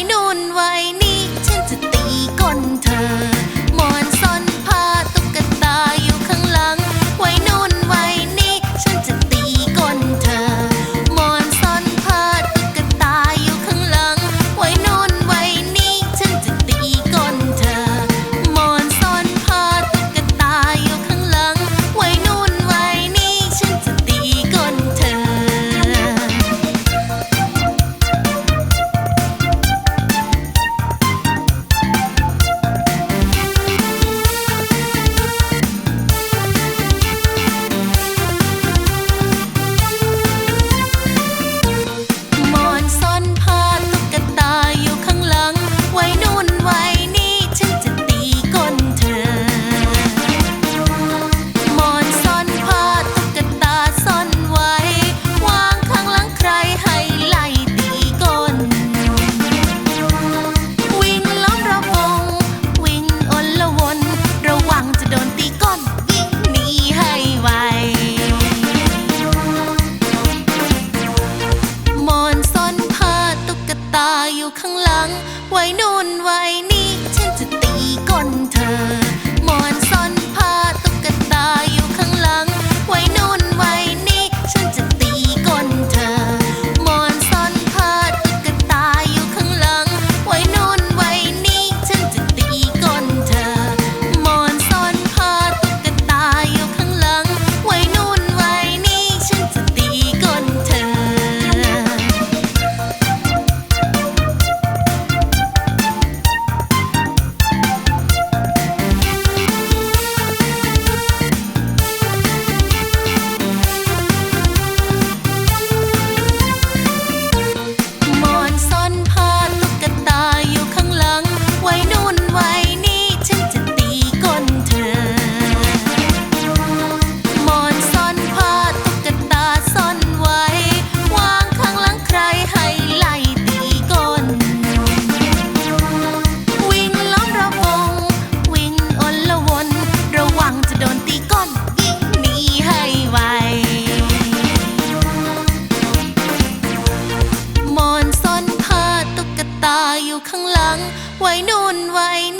ไว้นุ่นไว้นี่ ข้างหลัง ไว้นู่นไว้น